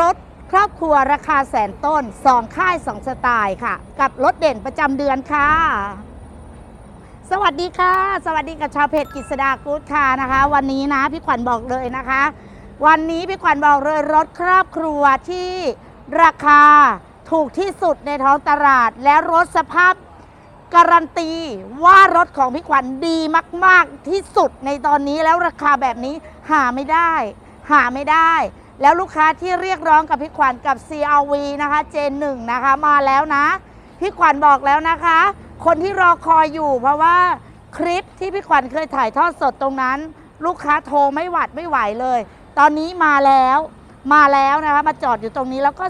รถครอบครัวราคาแสนต้น 2 ค่าย 2 สไตล์ค่ะ กับรถเด่นประจำเดือนค่ะ สวัสดีค่ะ สวัสดีกับชาวเพจกิษดากู๊ดค่ะนะคะ วันนี้นะพี่ขวัญบอกเลยนะคะ วันนี้พี่ขวัญบอกเลยรถครอบครัวที่ราคาถูกที่สุดในท้องตลาด และรถสภาพการันตีว่ารถของพี่ขวัญดีมาก ๆ ที่สุดในตอนนี้แล้วราคาแบบนี้หาไม่ได้ หาไม่ได้ แล้วลูกค้าที่เรียกร้องกับพี่ขวัญกับ CRV นะคะ J1 นะคะมาแล้วนะ พี่ขวัญบอกแล้วนะคะ คนที่รอคอยอยู่ เพราะว่าคลิปที่พี่ขวัญเคยถ่ายทอดสดตรงนั้น ลูกค้าโทรไม่หวัดไม่ไหวเลย ตอนนี้มาแล้วมาแล้วนะคะมาจอดอยู่ตรงนี้แล้วก็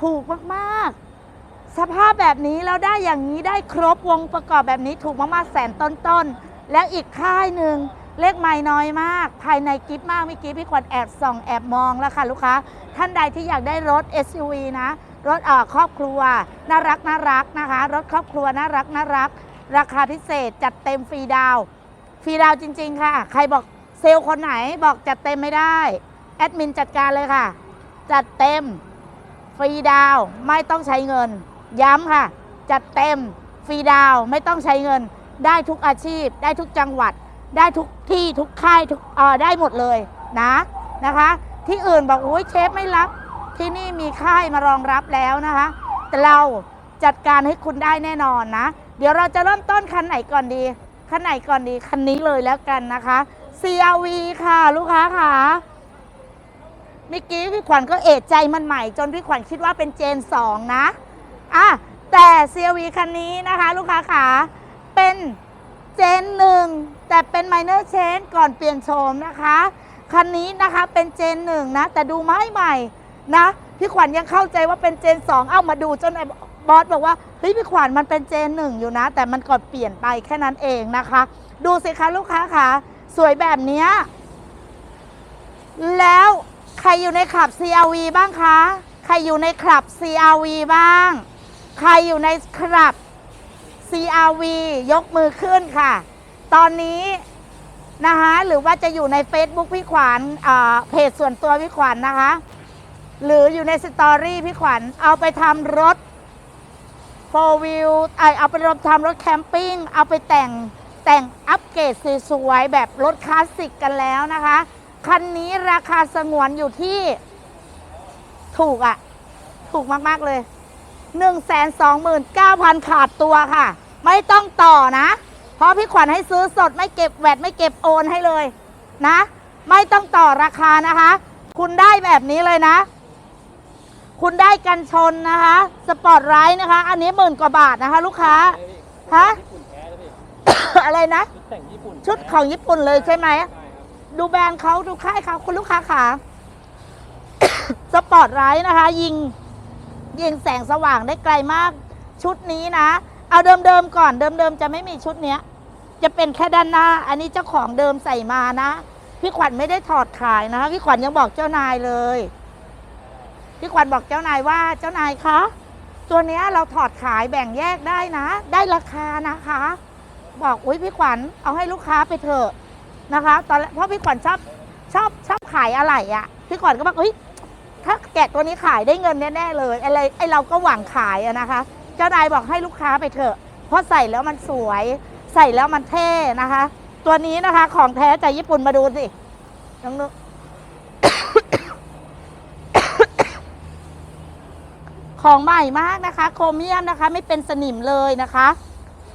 ถูกมากๆ สภาพแบบนี้แล้วได้อย่างนี้ได้ครบวงประกอบแบบนี้ถูกมากๆแสนต้นๆแล้วอีกค่ายหนึ่ง เลขไม่น้อยมาก ภายในกิฟมากเมื่อกี้พี่ขวัญแอบส่องแอบมองแล้วค่ะลูกค้า ท่านใดที่อยากได้รถ SUV นะ รถเอ่อครอบครัว น่ารักน่ารักนะคะ รถครอบครัวน่ารักน่ารัก ราคาพิเศษจัดเต็มฟรีดาวฟรีดาวจริง ๆ ค่ะ ใครบอกเซลล์คนไหนบอกจัดเต็มไม่ได้ แอดมินจัดการเลยค่ะ จัดเต็มฟรีดาวไม่ต้องใช้เงิน ย้ำค่ะ จัดเต็มฟรีดาวไม่ต้องใช้เงิน ได้ทุกอาชีพ ได้ทุกจังหวัด ได้ทุกที่ทุกค่ายทุกเอ่อได้หมดเลยนะนะคะ ที่อื่นบอกโอ้ยเชฟไม่รับ ที่นี่มีค่ายมารองรับแล้วนะคะ แต่เราจัดการให้คุณได้แน่นอนนะ เดี๋ยวเราจะเริ่มต้นคันไหนก่อนดี คันไหนก่อนดี คันนี้เลยแล้วกันนะคะ CRV ค่ะลูกค้าค่ะเมื่อกี้พี่ขวัญก็เอะใจมันใหม่ จนพี่ขวัญคิดว่าเป็นเจน 2 นะอะแต่ CRV คันนี้นะคะ ลูกค้าขาเป็นเจนหนึ่ง แต่เป็น minor change ก่อนเปลี่ยนโฉมนะคะ คันนี้นะคะเป็นเจนหนึ่งนะ แต่ดูไม้ใหม่นะ พี่ขวัญยังเข้าใจว่าเป็นเจน 2 เอ้ามาดูจนบอสบอกว่าเฮ้ยพี่ขวัญมันเป็นเจนหนึ่งอยู่นะ แต่มันก่อนเปลี่ยนไปแค่นั้นเองนะคะ ดูสิคะลูกค้าค่ะ สวยแบบนี้แล้วใครอยู่ในขับ CRV บ้างคะ ใครอยู่ในขับ CRV บ้าง ใครอยู่ในขับ CRV ยกมือขึ้นค่ะ ตอนนี้นะคะหรือว่าจะอยู่ใน Facebook พี่ขวัญเพจส่วนตัวพี่ขวัญนะคะ หรืออยู่ในสตอรี่พี่ขวัญเอาไปทำรถ4 wheel เอเอาไปรถทำรถแคมปิ้งเอาไปแต่งแต่งอัปเกรดสวยๆแบบรถคลาสสิกกันแล้วนะคะ คันนี้ราคาสงวนอยู่ที่ถูกอะ่ะ ถูกมาก ๆ เลย 129,000 ขาดตัวค่ะ ไม่ต้องต่อนะ เพราะพี่ขวัญให้ซื้อสดไม่เก็บแวดไม่เก็บโอนให้เลยนะ ไม่ต้องต่อราคานะคะ คุณได้แบบนี้เลยนะ คุณได้กันชนนะคะ สปอร์ตไรท์นะคะ อันนี้หมื่นกว่าบาทนะคะ ลูกค้าฮะอะไรนะ ชุดของญี่ปุ่นเลยใช่ไหมดูแบรนด์เขาดูค่ายเขาคุณลูกค้าขาสปอร์ตไรท์นะคะ ยิงยิงแสงสว่างได้ไกลมากชุดนี้นะ เอาเดิมๆก่อนเดิมๆจะไม่มีชุดเนี้ย จะเป็นแค่ด้านหน้า อันนี้เจ้าของเดิมใส่มานะ พี่ขวัญไม่ได้ถอดขายนะคะพี่ขวัญยังบอกเจ้านายเลย พี่ขวัญบอกเจ้านายว่าเจ้านายคะตัวเนี้ยเราถอดขายแบ่งแยกได้นะ ได้ราคานะคะ บอกอุ้ยพี่ขวัญเอาให้ลูกค้าไปเถอะนะคะ ตอนแรกเพราะพี่ขวัญชอบชอบชอบขายอะไรอะ่ะพี่ขวัญก็บอกเฮ้ยถ้าแกะตัวนี้ขายได้เงินแน่ๆเลยอะไรไอเราก็หวังขายอะนะคะ เจ้านายบอกให้ลูกค้าไปเถอะ เพราะใส่แล้วมันสวย ใส่แล้วมันเท่นะคะ ตัวนี้นะคะ ของแท้จากญี่ปุ่นมาดูสิน้องนุของใหม่มากนะคะ โครเมียมนะคะ ไม่เป็นสนิมเลยนะคะ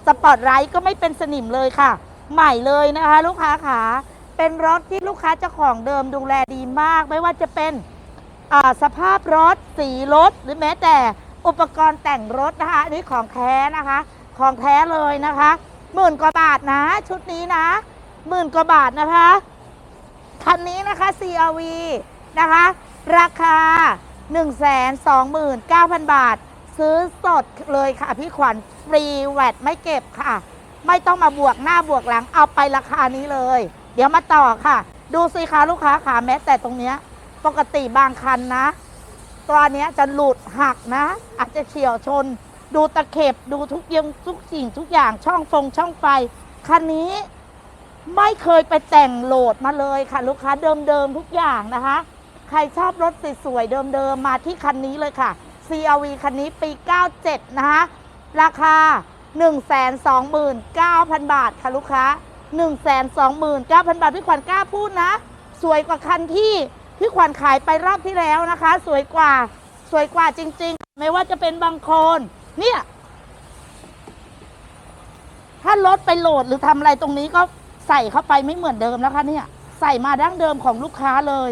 สปอร์ตไรท์ก็ไม่เป็นสนิมเลยค่ะ ใหม่เลยนะคะ ลูกค้าขาเป็นรถที่ลูกค้าเจ้าของเดิมดูแลดีมาก ไม่ว่าจะเป็นอ่าสภาพรถสีรถหรือแม้แต่ อุปกรณ์แต่งรถนะคะ อันนี้ของแท้นะคะ ของแท้เลยนะคะหมื่นกว่าบาทนะ ชุดนี้นะหมื่นกว่าบาทนะคะคันนี้นะคะ CRV นะคะ ราคา 129,000 บาท ซื้อสดเลยค่ะ พี่ขวัญฟรีแวดไม่เก็บค่ะ ไม่ต้องมาบวกหน้าบวกหลังเอาไปราคานี้เลย เดี๋ยวมาต่อค่ะ ดูสิคะลูกค้าขาแม้แต่ตรงเนี้ย ปกติบางคันนะ ตัวนี้จะหลุดหักนะ อาจจะเฉียวชน ดูตะเข็บดูทุกยังทุกสิ่งทุกอย่างช่องฟงช่องไฟคันนี้ไม่เคยไปแต่งโหลดมาเลยค่ะ ลูกค้าเดิมๆทุกอย่างนะคะ ใครชอบรถสวยๆเดิมๆมาที่คันนี้เลยค่ะ CRV คันนี้ปี 97 นะคะราคา 129,000 บาทค่ะลูกค้า 129,000 บาทพี่ขวัญกล้าพูดนะ สวยกว่าคันที่ พี่ขวัญขายไปรอบที่แล้วนะคะ สวยกว่า สวยกว่าจริง ๆ ไม่ว่าจะเป็นบางโคนเนี่ย ถ้ารถไปโหลดหรือทำอะไรตรงนี้ก็ใส่เข้าไปไม่เหมือนเดิมนะคะเนี่ย ใส่มาดั้งเดิมของลูกค้าเลย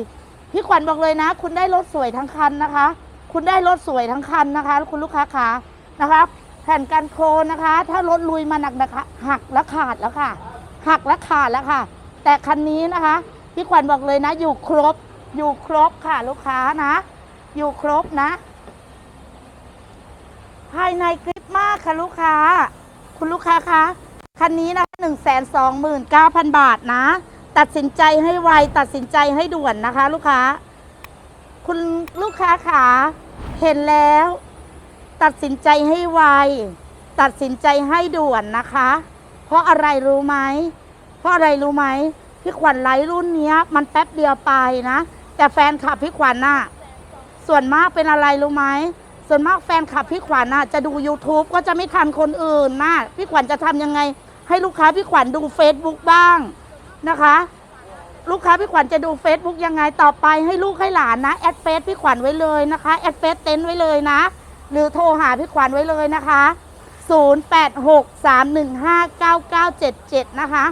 พี่ขวัญบอกเลยนะ คุณได้รถสวยทั้งคันนะคะ คุณได้รถสวยทั้งคันนะคะ คุณลูกค้าขานะครับแผ่นกันโคลนนะคะ ถ้ารถลุยมาหนักนะคะหักและขาดแล้วค่ะ หักและขาดแล้วค่ะ แต่คันนี้นะคะ พี่ขวัญบอกเลยนะ อยู่ครบ อยู่ครบค่ะลูกค้านะ อยู่ครบนะ ภายในคลิปมากค่ะลูกค้า คุณลูกค้าคะคันนี้นะหนึ่งแสนสองหมื่นเก้าพันบาทนะ ตัดสินใจให้ไว ตัดสินใจให้ด่วนนะคะ ลูกค้า คุณลูกค้าขาเห็นแล้ว ตัดสินใจให้ไว ตัดสินใจให้ด่วนนะคะ เพราะอะไรรู้ไหม เพราะอะไรรู้ไหมพี่ขวัญไลรุ่นนี้มันแป๊บเดียวไปนะ แต่แฟนคลับพี่ขวัญน่ะส่วนมากเป็นอะไรรู้ไหมส่วนมากแฟนคลับพี่ขวัญน่ะจะดู YouTube ก็จะไม่ทันคนอื่นนะพี่ขวัญจะทำยังไง ให้ลูกค้าพี่ขวัญดู Facebook บ้างนะคะ ลูกค้าพี่ขวัญจะดู Facebook ยังไงต่อไปให้ลูกให้หลานนะแอดเฟซพี่ขวัญไว้เลยนะคะแอดเฟซเต็นไว้เลยนะ หรือโทรหาพี่ขวัญไว้เลยนะคะ 0863159977 นะคะ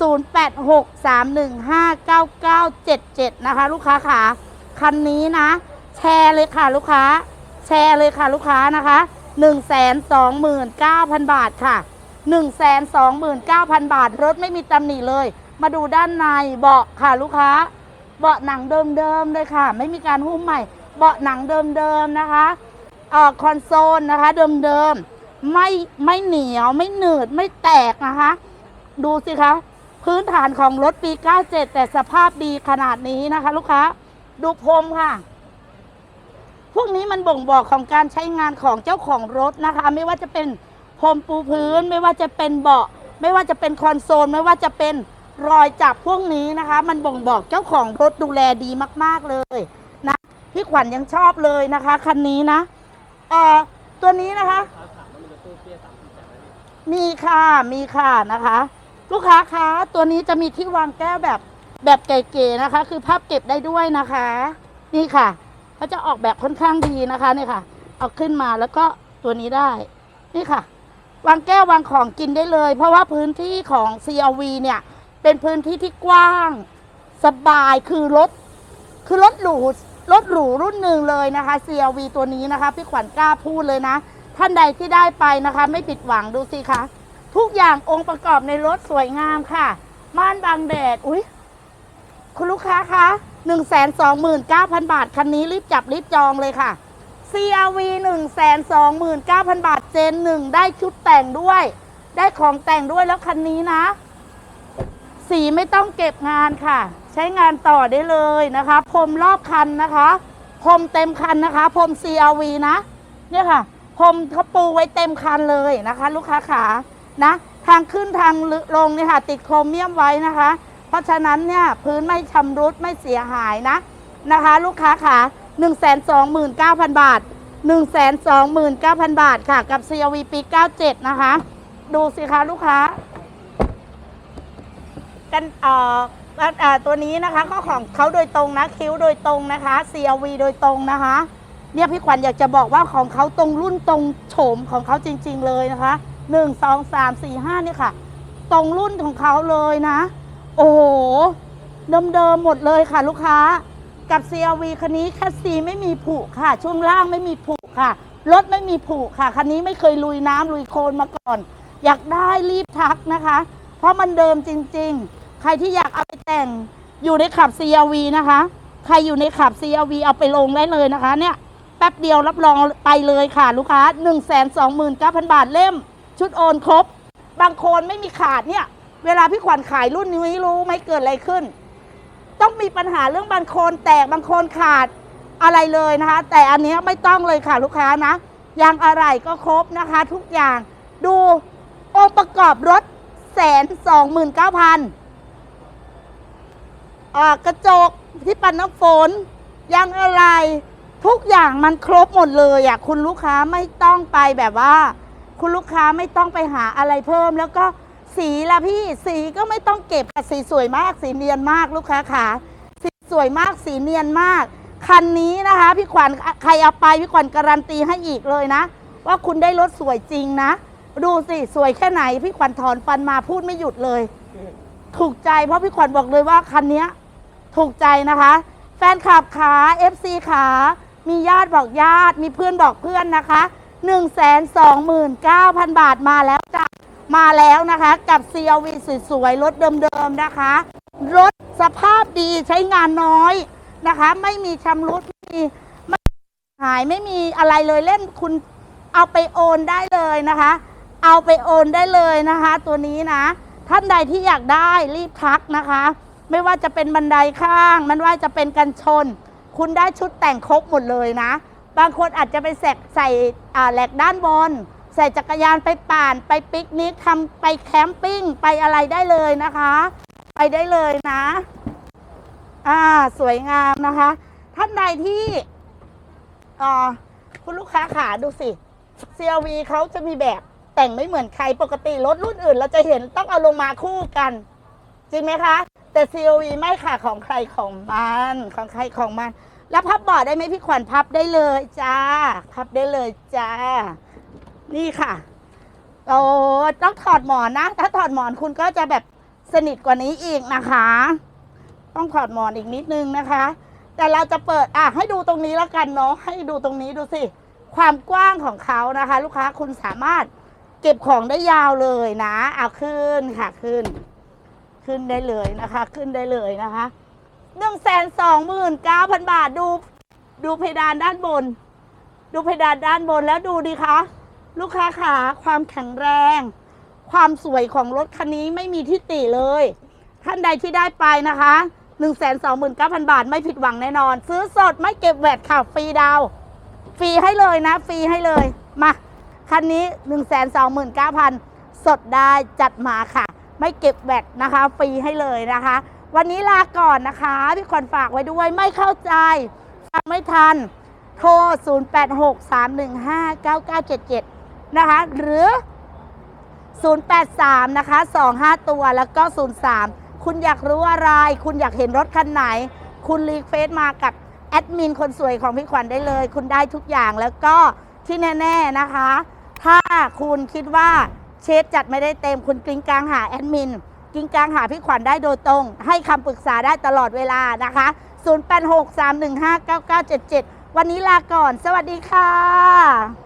0863159977 นะคะ ลูกค้าค่ะคันนี้นะ แชร์เลยค่ะลูกค้า แชร์เลยค่ะลูกค้านะคะ129,000 บาทค่ะ 129,000 บาท รถไม่มีตำหนิเลย มาดูด้านในเบาะค่ะลูกค้า เบาะหนังเดิมๆเลยค่ะ ไม่มีการหุ้มใหม่ เบาะหนังเดิมๆนะคะเอ่อคอนโซลนะคะเดิมๆ ไม่ไม่เหนียวไม่หนืดไม่แตกนะคะ ดูสิคะ พื้นฐานของรถปี 97 แต่สภาพดีขนาดนี้นะคะ ลูกค้า ดูพรมค่ะ พวกนี้มันบ่งบอกของการใช้งานของเจ้าของรถนะคะ ไม่ว่าจะเป็นพรมปูพื้น ไม่ว่าจะเป็นเบาะ ไม่ว่าจะเป็นคอนโซล ไม่ว่าจะเป็นรอยจับพวกนี้นะคะ มันบ่งบอกเจ้าของรถดูแลดีมาก ๆเลยนะพี่ขวัญยังชอบเลยนะคะคันนี้นะเอ่อตัวนี้นะคะ มีค่ะ มีค่ะนะคะ ลูกค้าคะตัวนี้จะมีที่วางแก้วแบบแบบเก๋ๆนะคะ คือพับเก็บได้ด้วยนะคะ นี่ค่ะเขาจะออกแบบค่อนข้างดีนะคะนี่ค่ะ เอาขึ้นมาแล้วก็ตัวนี้ได้ นี่ค่ะ วางแก้ววางของกินได้เลย เพราะว่าพื้นที่ของ CRV เนี่ย เป็นพื้นที่ที่กว้าง สบายคือรถ คือรถหรูรถหรูรุ่นหนึ่งเลยนะคะ CRV ตัวนี้นะคะ พี่ขวัญกล้าพูดเลยนะ ท่านใดที่ได้ไปนะคะ ไม่ผิดหวังดูสิคะ ทุกอย่างองค์ประกอบในรถสวยงามค่ะ ม่านบังแดด อุ้ยคุณลูกค้าคะ1 2 9 0 0 0 บาท คันนี้รีบจับรีบจองเลยค่ะ CRV 1 2 9 0 0 0 บาทเจนหนึ่งได้ชุดแต่งด้วย ได้ของแต่งด้วยแล้วคันนี้นะ สีไม่ต้องเก็บงานค่ะ ใช้งานต่อได้เลยนะคะ พรมรอบคันนะคะ พรมเต็มคันนะคะ พรม CRV นะ เนี่ยค่ะ พรมเขาปูไว้เต็มคันเลยนะคะ ลูกค้าขา นะทางขึ้นทางลงเนี่ยค่ะติดโครเมียมไว้นะคะ เพราะฉะนั้นเนี่ยพื้นไม่ชำรุดไม่เสียหายนะนะคะ ลูกค้าขา1 2 9 0 0 0 บาท 1 2 9 0 0 0 บาทค่ะ กับ CRV ปี 97 นะคะ ดูสิคะลูกค้ากันเอ่อกันเอ่อตัวนี้นะคะก็ของเขาโดยตรงนะคิ้วโดยตรงนะคะ CRV โดยตรงนะคะเนี่ยพี่ขวัญอยากจะบอกว่าของเขาตรงรุ่นตรงโฉมของเขาจริง ๆ เลยนะคะ หนึ่งสองสามสี่ห้านี่ค่ะ ตรงรุ่นของเขาเลยนะ โอ้โห เดิมๆหมดเลยค่ะลูกค้า กับ CRV คันนี้แคสซีไม่มีผุค่ะ ช่วงล่างไม่มีผุค่ะ รถไม่มีผุค่ะ คันนี้ไม่เคยลุยน้ำลุยโคลนมาก่อน อยากได้รีบทักนะคะ เพราะมันเดิมจริง ๆ ใครที่อยากเอาไปแต่งอยู่ในขับ CRV นะคะ ใครอยู่ในขับ CRV เอาไปลงได้เลยนะคะ เนี่ยแป๊บเดียวรับรองไปเลยค่ะ ลูกค้า 1 2 9 0 0 0 บาทเล่ม ชุดโอนครบ บางคนไม่มีขาดเนี่ย เวลาพี่ขวัญขายรุ่นนี้รู้ไหมเกิดอะไรขึ้น ต้องมีปัญหาเรื่องบางคนแตกบางคนขาดอะไรเลยนะคะ แต่อันนี้ไม่ต้องเลยค่ะลูกค้านะยางอะไรก็ครบนะคะ ทุกอย่างดูองค์ประกอบรถแสนสองหมื่นเก้าพันกระจกที่ปันน้ำฝนยังอะไร ทุกอย่างมันครบหมดเลยอะคุณลูกค้าไม่ต้องไปแบบว่า คุณลูกค้าไม่ต้องไปหาอะไรเพิ่ม แล้วก็สีละพี่สีก็ไม่ต้องเก็บค่ะสีสวยมาก สีเนียนมากลูกค้าขาสีสวยมากสีเนียนมาก คันนี้นะคะพี่ขวัญใครเอาไปพี่ขวัญการันตีให้อีกเลยนะ ว่าคุณได้รถสวยจริงนะ ดูสิสวยแค่ไหนพี่ขวัญถอนฟันมาพูดไม่หยุดเลย ถูกใจเพราะพี่ขวัญบอกเลยว่าคันนี้ถูกใจนะคะ แฟนคลับขา FC ขามีญาติบอกญาติมีเพื่อนบอกเพื่อนนะคะ 1 2 9 0 0 0 บาทมาแล้วจ้ะมาแล้วนะคะกับ CRV สวยๆรถเดิมๆนะคะ รถสภาพดีใช้งานน้อยนะคะ ไม่มีชำรุดไม่มีไม่หายไม่มีอะไรเลยเล่นคุณเอาไปโอนได้เลยนะคะ เอาไปโอนได้เลยนะคะ ตัวนี้นะ ท่านใดที่อยากได้รีบทักนะคะ ไม่ว่าจะเป็นบันไดข้าง มันว่าจะเป็นกันชน คุณได้ชุดแต่งครบหมดเลยนะ บางคนอาจจะไปแสกใส่อ่าแหลกด้านบน ใส่จักรยานไปป่าน ไปปิกนิกทำไปแคมปิ้งไปอะไรได้เลยนะคะ ไปได้เลยนะอ่าสวยงามนะคะ ท่านใดที่อ่าคุณลูกค้าขาดูสิ CRV เขาจะมีแบบแต่งไม่เหมือนใครปกติรถรุ่นอื่น เราจะเห็นต้องเอาลงมาคู่กัน จริงไหมคะ แต่ CRV ไม่ค่ะของใครของมัน ของใครของมัน แล้วพับเบาะได้ไหมพี่ขวัญพับได้เลยจ้า พับได้เลยจ้า นี่ค่ะโอ้ต้องถอดหมอนนะ ถ้าถอดหมอนคุณก็จะแบบสนิทกว่านี้อีกนะคะ ต้องถอดหมอนอีกนิดนึงนะคะ แต่เราจะเปิดอะให้ดูตรงนี้แล้วกันเนาะให้ดูตรงนี้ดูสิ ความกว้างของเขานะคะ ลูกค้าคุณสามารถเก็บของได้ยาวเลยนะเอาขึ้นค่ะขึ้น ขึ้นได้เลยนะคะ ขึ้นได้เลยนะคะ หนึ่งแสนสองหมื่นเก้าพันบาทดูดูเพดานด้านบน ดูเพดานด้านบนแล้วดูดิคะลูกค้าขาความแข็งแรง ความสวยของรถคันนี้ไม่มีที่ติเลย ท่านใดที่ได้ไปนะคะ1 2 9 0 0 0บาทไม่ผิดหวังแน่นอน ซื้อสดไม่เก็บแวดค่ะฟรีดาวฟรีให้เลยนะ ฟรีให้เลยมาคันนี้1 2 9 0 0 0สดได้จัดมาค่ะ ไม่เก็บแวดนะคะ ฟรีให้เลยนะคะ วันนี้ลาก่อนนะคะ พี่ขวัญฝากไว้ด้วยไม่เข้าใจฟังไม่ทัน โทร 0863159977 นะคะ หรือ 083 นะคะ 25 ตัวแล้วก็ 03 คุณอยากรู้อะไร คุณอยากเห็นรถคันไหน คุณรีเควสมากับแอดมินคนสวยของพี่ขวัญได้เลย คุณได้ทุกอย่างแล้วก็ที่แน่ ๆ นะคะ ถ้าคุณคิดว่าเชฟจัดไม่ได้เต็มคุณกริ้งกลางหาแอดมิน กริ้งกลางหาพี่ขวัญได้โดยตรง ให้คำปรึกษาได้ตลอดเวลานะคะ 0863159977 วันนี้ลาก่อน สวัสดีค่ะ